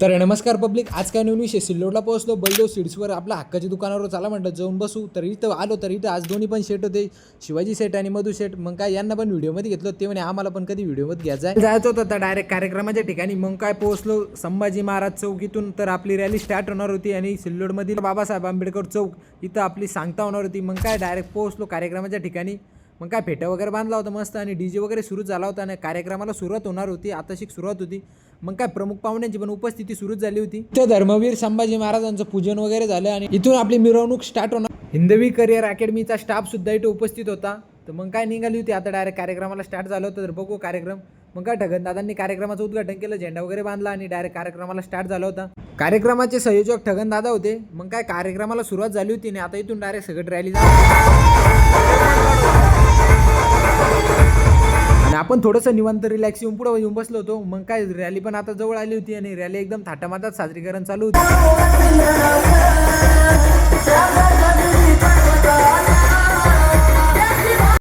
तर नमस्कार पब्लिक आज काय नवीन विषय? सिल्लोडला पोहोचलो बलदेव सीड्सवर आपल्या हक्काच्या दुकानावर चला म्हटलं जाऊन बसू. तर इथं आलो तर इथं आज दोन्ही पण सेट होते. शिवाजी सेट आणि मधू सेट मग काय यांना पण व्हिडिओमध्ये घेतलं ते म्हणे आम्हाला पण कधी व्हिडिओमध्ये घ्यायचा आहे? जायचं होतं तर डायरेक्ट कार्यक्रमाच्या ठिकाणी. मग काय पोहोचलो संभाजी महाराज चौकीतून तर आपली रॅली स्टार्ट होणार होती आणि सिल्लोडमधील बाबासाहेब आंबेडकर चौक इथं आपली सांगता होणार होती. मग काय डायरेक्ट पोहोचलो कार्यक्रमाच्या ठिकाणी. मग काय फेटा वगैरे बांधला होता मस्त. आणि डी जे वगैरे सुरू झाला होता आणि कार्यक्रमाला सुरुवात होणार होती. आताशी सुरुवात होती. मग काय प्रमुख पाहुण्यांची पण उपस्थिती सुरूच झाली होती. तर धर्मवीर संभाजी महाराजांचं पूजन वगैरे झालं आणि इथून आपली मिरवणूक स्टार्ट होणार. हिंदवी करिअर अकॅडमीचा स्टाफ सुद्धा इथे उपस्थित होता. तर मग काय निघाली होती? आता डायरेक्ट कार्यक्रमाला स्टार्ट झालं होतं. तर बघू कार्यक्रम. मग काय ठगन दादांनी कार्यक्रमाचं उद्घाटन केलं झेंडा वगैरे बांधला आणि डायरेक्ट कार्यक्रमाला स्टार्ट झाला होता. कार्यक्रमाचे संयोजक ठगन दादा होते. मग काय कार्यक्रमाला सुरुवात झाली होती आणि आता इथून डायरेक्ट सगळं रॅली आणि आपण थोडंसं निवांत रिलॅक्स येऊन पुढे येऊन बसलो होतो. मग काय रॅली पण आता जवळ आली होती आणि रॅली एकदम थाटामाटात साजरीकरण चालू होती.